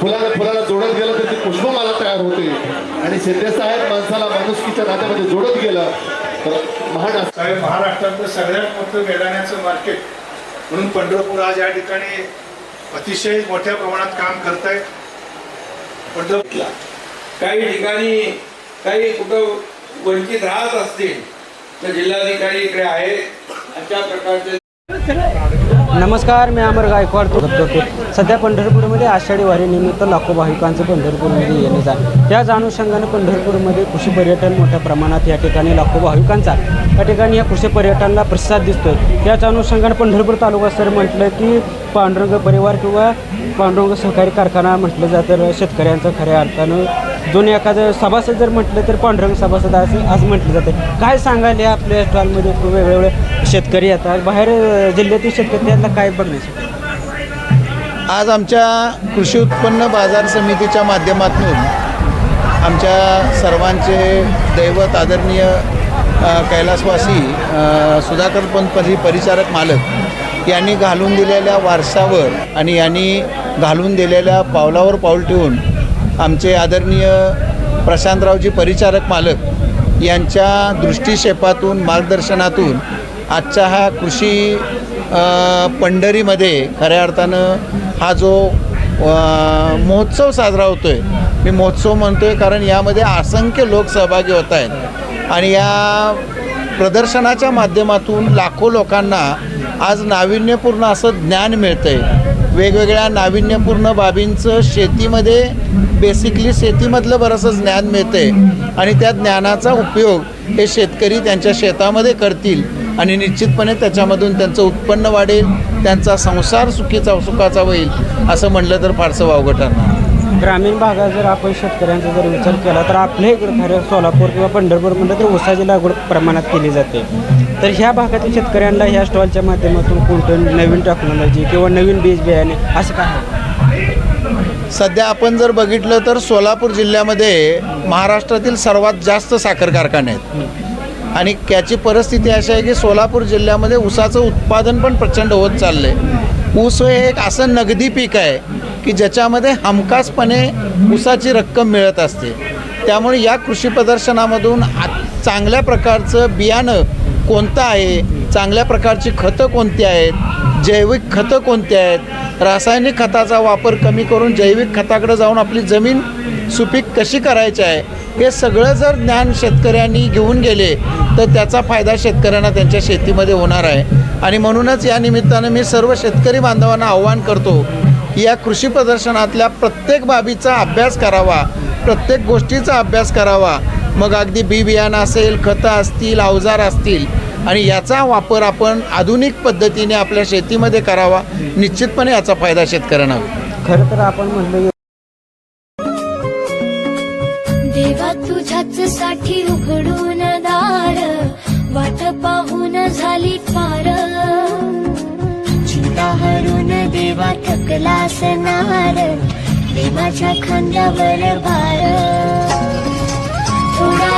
फुलाला फुलाला जोडत गेलं तर ती पुष्पमाला तयार होते. आणि शिंदे साहेब माणसाला माणुसकीच्या नात्यामध्ये जोडत गेलं. तर साहेब महाराष्ट्रातलं सगळ्यात मोठं बेदाण्याचं मार्केट म्हणून पंढरपूर आज या ठिकाणी अतिशय मोठ्या प्रमाणात काम करतायत पंढरपूर काही ठिकाणी काही कुठं वंचित राहत असतील तर जिल्हाधिकारी इकडे आहेत. अशा प्रकारचे नमस्कार मी अमर गायकवाड. तो करतो सध्या पंढरपूरमध्ये आषाढी वारीनिमित्त लाखो भाविकांचं पंढरपूरमध्ये येणे आहे त्याच अनुषंगाने पंढरपूरमध्ये कृषी पर्यटन मोठ्या प्रमाणात या ठिकाणी लाखो भाविकांचा या ठिकाणी या कृषी पर्यटनाला प्रतिसाद दिसतोय. त्याच अनुषंगाने पंढरपूर तालुका सर म्हटलं की पांडुरंग परिवार किंवा पांडुरंग सहकारी कारखाना म्हटलं जातं. शेतकऱ्यांचं खऱ्या अर्थानं जुने एखादं सभासद जर म्हटलं तर पांडुरंग सभासद असं आज म्हटलं जातं काय सांगाल या आपल्या स्टॉलमध्ये खूप वेगवेगळे शेतकरी येतात? बाहेर जिल्ह्यातील शेतकरी यांना काय बघण्यासाठी आज आमच्या कृषी उत्पन्न बाजार समितीच्या माध्यमातून आमच्या सर्वांचे दैवत आदरणीय कैलासवासी सुधाकर पंत परी परिचारक मालक यांनी घालून दिलेल्या वारसावर आणि यांनी घालून दिलेल्या पावलावर पाऊल ठेवून आमचे आदरणीय प्रशांतरावजी परिचारक मालक यांच्या दृष्टिक्षेपातून मार्गदर्शनातून आजच्या हा कृषी पंढरीमध्ये खऱ्या अर्थानं हा जो महोत्सव साजरा होतो आहे मी महोत्सव म्हणतो आहे कारण यामध्ये असंख्य लोक सहभागी होत आहेत. आणि या प्रदर्शनाच्या माध्यमातून लाखो लोकांना आज नाविन्यपूर्ण असं ज्ञान मिळतं आहे वेगवेगळ्या नाविन्यपूर्ण बाबींचं शेतीमध्ये बेसिकली शेतीमधलं बरंचसं ज्ञान मिळतं आहे आणि त्या ज्ञानाचा उपयोग हे शेतकरी त्यांच्या शेतामध्ये करतील. आणि निश्चितपणे त्याच्यामधून त्यांचं उत्पन्न वाढेल त्यांचा संसार सुखीचा सुखाचा होईल असं म्हणलं तर फारसं वावगं ठरणार ग्रामीण भागात जर आपण शेतकऱ्यांचा जर विचार केला तर आपल्या इकडं खरं सोलापूर किंवा पंढरपूर म्हटलं तर ऊसाची लागवड प्रमाणात केली जाते. तर ह्या भागातील शेतकऱ्यांना ह्या स्टॉलच्या माध्यमातून कोणतं नवीन टेक्नॉलॉजी किंवा नवीन बीज बियाणे असं काय सध्या आपण जर बघितलं तर सोलापूर जिल्ह्यामध्ये महाराष्ट्रातील सर्वात जास्त साखर कारखाने आहेत. आणि त्याची परिस्थिती अशी आहे की सोलापूर जिल्ह्यामध्ये ऊसाचं उत्पादन पण प्रचंड होत चाललं आहे ऊस हे एक असं नगदी पीक आहे की ज्याच्यामध्ये हमखासपणे ऊसाची रक्कम मिळत असते. त्यामुळे या कृषी प्रदर्शनामधून आ चांगल्या प्रकारचं बियाणं कोणतं आहे? चांगल्या प्रकारची खतं कोणती आहेत? जैविक खतं कोणती आहेत? रासायनिक खताचा वापर कमी करून जैविक खताकडे जाऊन आपली जमीन सुपीक कशी करायची आहे? हे सगळं जर ज्ञान शेतकऱ्यांनी घेऊन गेले तर त्याचा फायदा शेतकऱ्यांना त्यांच्या शेतीमध्ये होणार आहे. आणि म्हणूनच या निमित्तानं मी सर्व शेतकरी बांधवांना आव्हान करतो या कृषी प्रदर्शनातल्या प्रत्येक बाबीचा अभ्यास करावा प्रत्येक गोष्टीचा अभ्यास करावा. मग अगदी बी बियाणं असेल खतं असतील अवजार असतील आणि याचा वापर आपण आधुनिक पद्धतीने आपल्या शेतीमध्ये करावा. निश्चितपणे याचा फायदा शेतकऱ्यांना होईल. खरं तर आपण म्हणलं देवा तुझ्याच साठी उघडून थकला असणार देवाच्या खांद्यावर भार थोडा